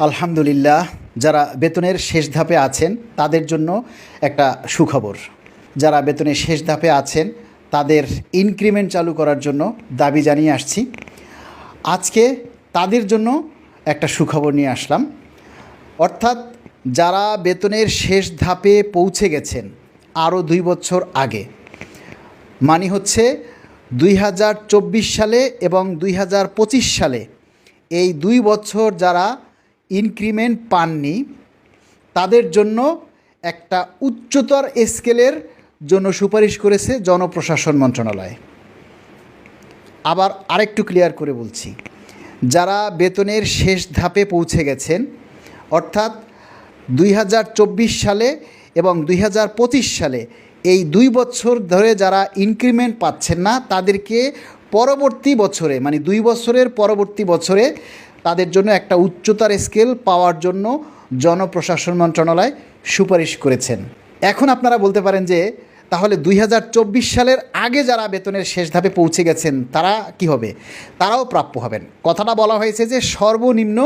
আলহামদুলিল্লাহ, যারা বেতনের শেষ ধাপে আছেন, তাদের জন্য একটা সুখবর। যারা বেতনের শেষ ধাপে আছেন, তাদের ইনক্রিমেন্ট চালু করার জন্য দাবি জানিয়ে আসছি। আজকে তাদের জন্য একটা সুখবর নিয়ে আসলাম। অর্থাৎ যারা বেতনের শেষ ধাপে পৌঁছে গেছেন, আরও দুই বছর আগে মানে হচ্ছে দুই হাজার চব্বিশ সালে এবং দুই হাজার পঁচিশ সালে, এই দুই বছর যারা ইনক্রিমেন্ট পাননি, তাদের জন্য একটা উচ্চতর স্কেলের জন্য সুপারিশ করেছে জনপ্রশাসন মন্ত্রণালয়। আবার আরেকটু ক্লিয়ার করে বলছি, যারা বেতনের শেষ ধাপে পৌঁছে গেছেন, অর্থাৎ দুই হাজার চব্বিশ সালে এবং দুই হাজার পঁচিশ সালে, এই দুই বছর ধরে যারা ইনক্রিমেন্ট পাচ্ছেন না, তাদেরকে পরবর্তী বছরে মানে দুই বছরের পরবর্তী বছরে তাদের জন্য একটা উচ্চতার স্কেল পাওয়ার জন্য জনপ্রশাসন মন্ত্রণালয় সুপারিশ করেছেন। এখন আপনারা বলতে পারেন যে, তাহলে দুই হাজার চব্বিশ সালের আগে যারা বেতনের শেষ ধাপে পৌঁছে গেছেন, তারা কি হবে? তারাও প্রাপ্য হবেন। কথাটা বলা হয়েছে যে, সর্বনিম্ন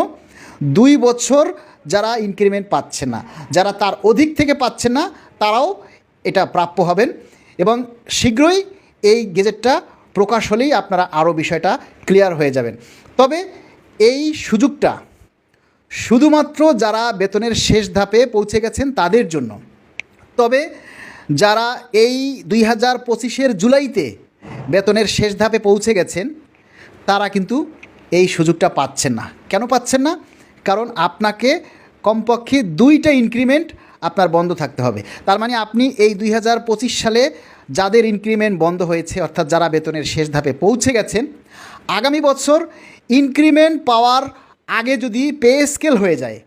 দুই বছর যারা ইনক্রিমেন্ট পাচ্ছে না, যারা তার অধিক থেকে পাচ্ছেন না, তারাও এটা প্রাপ্য হবেন এবং শীঘ্রই এই গেজেটটা প্রকাশ হলেই আপনারা আরও বিষয়টা ক্লিয়ার হয়ে যাবেন। তবে এই সুযোগটা শুধুমাত্র যারা বেতনের শেষ ধাপে পৌঁছে গেছেন তাদের জন্য। তবে যারা এই দুই হাজার পঁচিশের জুলাইতে বেতনের শেষ ধাপে পৌঁছে গেছেন, তারা কিন্তু এই সুযোগটা পাচ্ছেন না। কেন পাচ্ছেন না? কারণ আপনাকে কমপক্ষে দুইটা ইনক্রিমেন্ট আপনার বন্ধ থাকতে হবে। তার মানে আপনি এই দুই হাজার পঁচিশ সালে যাদের ইনক্রিমেন্ট বন্ধ হয়েছে, অর্থাৎ যারা বেতনের শেষ ধাপে পৌঁছে গেছেন, আগামী বছর ইনক্রিমেন্ট পাওয়ার আগে যদি পে স্কেল হয়ে যায়,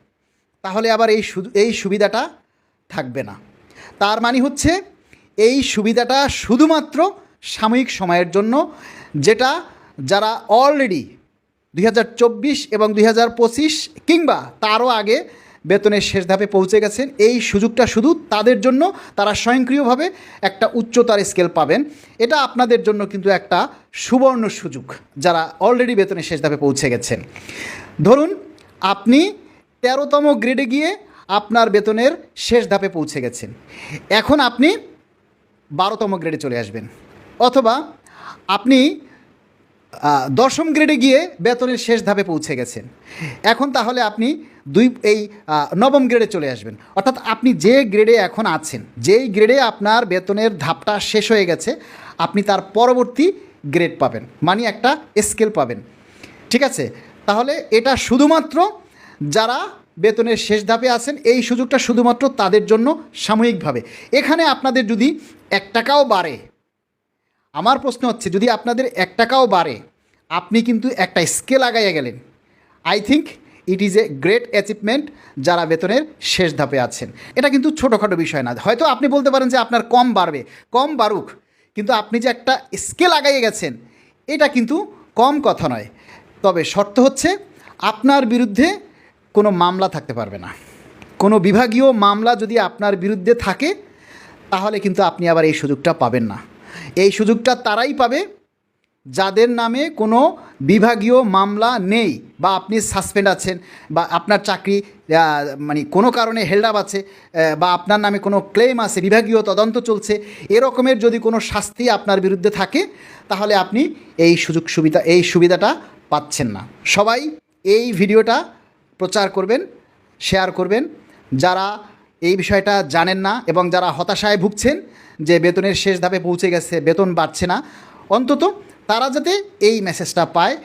তাহলে আবার এই এই সুবিধাটা থাকবে না। তার মানে হচ্ছে, এই সুবিধাটা শুধুমাত্র সাময়িক সময়ের জন্য, যেটা যারা অলরেডি দুই হাজার চব্বিশ এবং দুই হাজার পঁচিশ কিংবা তারও আগে বেতনের শেষ ধাপে পৌঁছে গেছেন। এই সুযোগটা শুধু তাদের জন্য, তারা স্বয়ংক্রিয়ভাবে একটা উচ্চতার স্কেল পাবেন। এটা আপনাদের জন্য কিন্তু একটা সুবর্ণ সুযোগ, যারা অলরেডি বেতনের শেষ ধাপে পৌঁছে গেছেন। ধরুন, আপনি তেরোতম গ্রেডে গিয়ে আপনার বেতনের শেষ ধাপে পৌঁছে গেছেন। এখন আপনি বারোতম গ্রেডে চলে আসবেন। অথবা আপনি দশম গ্রেডে গিয়ে বেতনের শেষ ধাপে পৌঁছে গেছেন। এখন তাহলে আপনি দুই, এই নবম গ্রেডে চলে আসবেন। অর্থাৎ আপনি যে গ্রেডে এখন আছেন, যেই গ্রেডে আপনার বেতনের ধাপটা শেষ হয়ে গেছে, আপনি তার পরবর্তী গ্রেড পাবেন। মানে একটা স্কেল পাবেন। ঠিক আছে? তাহলে এটা শুধুমাত্র যারা বেতনের শেষ ধাপে আছেন, এই সুযোগটা শুধুমাত্র তাদের জন্য সাময়িকভাবে। এখানে আপনাদের যদি এক টাকাও বাড়ে আমার প্রশ্ন হচ্ছে, যদি আপনাদের এক টাকাও বাড়ে, আপনি কিন্তু একটা স্কেল আগাইয়া গেলেন। I think it is a great achievement যারা বেতনের শেষ ধাপে আছেন। এটা কিন্তু ছোটোখাটো বিষয় না। হয়তো আপনি বলতে পারেন যে আপনার কম বাড়বে, কম বাড়ুক, কিন্তু আপনি যে একটা স্কেল আগাইয়ে গেছেন, এটা কিন্তু কম কথা নয়। তবে শর্ত হচ্ছে, আপনার বিরুদ্ধে কোনো মামলা থাকতে পারবে না। কোনো বিভাগীয় মামলা যদি আপনার বিরুদ্ধে থাকে, তাহলে কিন্তু আপনি আবার এই সুযোগটা পাবেন না। এই সুযোগটা তারাই পাবে যাদের নামে কোনো বিভাগীয় মামলা নেই বা আপনি সাসপেন্ড আছেন বা আপনার চাকরি মানে কোনো কারণে হেল্ড আপ আছে বা আপনার নামে কোনো ক্লেম আছে, বিভাগীয় তদন্ত চলছে, এরকমের যদি কোনো শাস্তি আপনার বিরুদ্ধে থাকে, তাহলে আপনি এই সুযোগ সুবিধা, এই সুবিধাটা পাচ্ছেন না। সবাই এই ভিডিওটা প্রচার করবেন শেয়ার করবেন। যারা এই বিষয়টা জানেন না এবং যারা হতাশায় ভুগছেন যে বেতনের শেষ ধাপে পৌঁছে গেছে, বেতন বাড়ছে না, অন্তত তারা যাতে এই মেসেজটা পায়।